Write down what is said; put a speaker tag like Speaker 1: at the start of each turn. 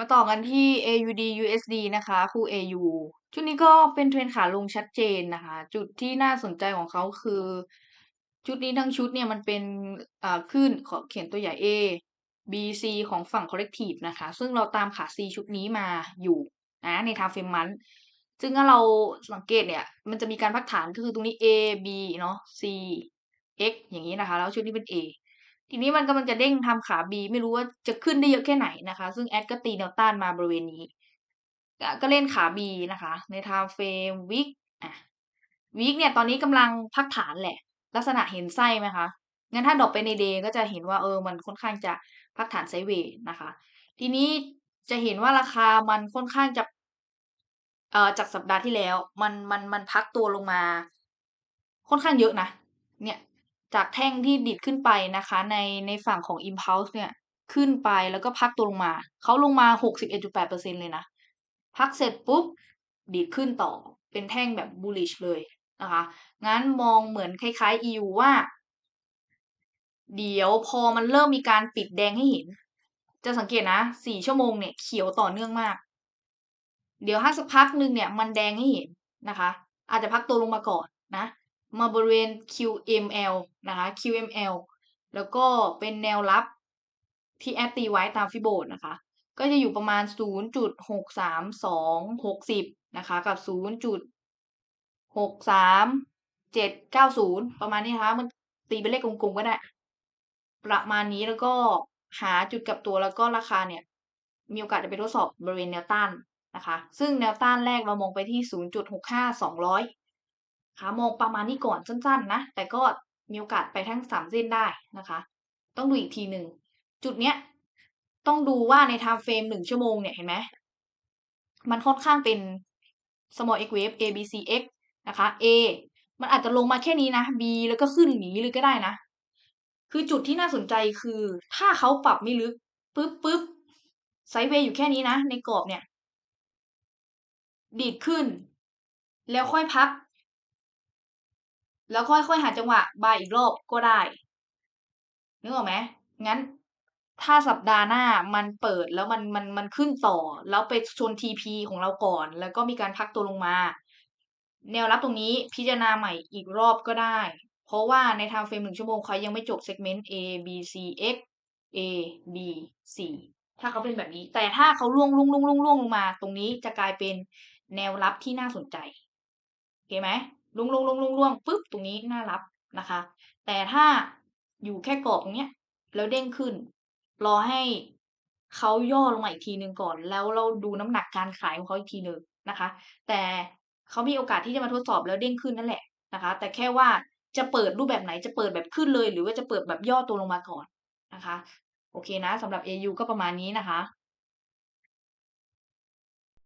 Speaker 1: มาต่อกันที่ AUD USD นะคะ คู่ AU ชุดนี้ก็เป็นเทรนขาลงชัดเจนนะคะ จุดที่น่าสนใจของเขาคือ ชุดนี้ทั้งชุดเนี่ยมันเป็นอ่าขึ้นขอเขียนตัวใหญ่ A B C ของฝั่ง corrective นะคะ ซึ่งเราตามขา C ชุดนี้มาอยู่นะใน time frame month ซึ่งถ้าเราสังเกตเนี่ย มันจะมีการพักฐานก็คือตรงนี้ A B เนาะ C X อย่างนี้นะคะ แล้วชุดนี้เป็น A ทีนี้มันกำลังจะเด้งทำขา B ไม่รู้ว่าจะขึ้นได้เยอะแค่ไหนนะคะ ซึ่งแอดก็ตีแนวต้านมาบริเวณนี้ ก็เล่นขา B นะคะ ใน time frame week อะ week เนี่ยตอนนี้กำลังพักฐานแหละ ลักษณะเห็นไส้ไหมคะงั้นถ้าดรอปไปในเดย์ก็จะเห็นว่าเออมันค่อนข้างจะพักฐานไซเวย์นะคะ ทีนี้จะเห็นว่าราคามันค่อนข้างจะเอ่อจากสัปดาห์ที่แล้ว มันมันมันพักตัวลงมา ค่อนข้างเยอะนะเนี่ย จากแท่งที่ดิดขึ้นไปนะคะ ในในฝั่งของ Impulse เนี่ยขึ้นไปแล้วก็พักตัวลงมา เขาลงมา 61.8%เลยนะ พักเสร็จปุ๊บ ดีดขึ้นต่อเป็นแท่งแบบ bullish เลยนะคะ งั้นมองเหมือนคล้ายๆ EU ว่า เดี๋ยวพอมันเริ่มมีการปิดแดงให้เห็น จะสังเกตนะ4ชั่วโมงเนี่ยเขียวต่อเนื่องมาก เดี๋ยวถ้าสักพักหนึ่งเนี่ยมันแดงให้เห็นนะคะ อาจจะพักตัวลงมาก่อนนะ มาบริเวณ QML นะคะ QML แล้วก็เป็นแนวรับที่แอดตีไว้ตามฟิโบนะคะ ก็จะอยู่ประมาณ 0.63260 นะคะ กับ 0.63790 ประมาณนี้นะคะมันตีเป็นเลขกลมๆก็ได้ ประมาณนี้แล้วก็หาจุดกับตัวแล้วก็ราคาเนี่ย มีโอกาสจะไปทดสอบบริเวณแนวต้านนะคะ ซึ่งแนวต้านแรกเรามองไปที่ 0.65200 ค่ะมองประมาณนี้ก่อนสั้น ๆ นะ แต่ก็มีโอกาสไปทั้ง3เส้นได้นะคะ ต้องดูอีกทีหนึ่ง จุดเนี้ย ต้องดูว่าใน time frame 1ชั่วโมงเนี่ยเห็นไหมมันค่อนข้างเป็น small x wave A B C X นะคะ A มันอาจจะลงมาแค่นี้นะ B แล้วก็ขึ้นอย่างนี้เลยก็ได้นะ คือจุดที่น่าสนใจคือ ถ้าเขาปรับไม่ลึกปึ๊บปึ๊บไซด์เวย์อยู่แค่นี้นะ ในกรอบเนี่ย ดีดขึ้น แล้วค่อยพัก แล้วค่อยๆหาจังหวะบายอีกรอบก็ได้นึกออกไหมงั้นถ้าสัปดาห์หน้ามันเปิดแล้วมันมันมันขึ้นต่อ แล้วไปชน TP ของเราก่อน แล้วก็มีการพักตัวลงมา แนวรับตรงนี้พิจารณาใหม่อีกรอบก็ได้ เพราะว่าใน time frame 1ชั่วโมงเขายังไม่จบ segment A B C X A B C ถ้าเขาเป็นแบบนี้ แต่ถ้าเขาล่วงล่วงล่วงล่วงล่วงลงมา ตรงนี้จะกลายเป็นแนวรับที่น่าสนใจโอเคไหม ลงลงลงลงลงปุ๊บตรงนี้น่ารับนะคะ แต่ถ้าอยู่แค่กรอบตรงเนี้ยแล้วเด้งขึ้น รอให้เขาย่อลงมาอีกทีหนึ่งก่อน แล้วเราดูน้ำหนักการขายของเขาอีกทีหนึ่งนะคะ แต่เขามีโอกาสที่จะมาทดสอบแล้วเด้งขึ้นนั่นแหละนะคะ แต่แค่ว่าจะเปิดรูปแบบไหนจะเปิดแบบขึ้นเลย หรือว่าจะเปิดแบบย่อตัวลงมาก่อนนะคะ โอเคนะสำหรับ AU ก็ประมาณนี้นะคะ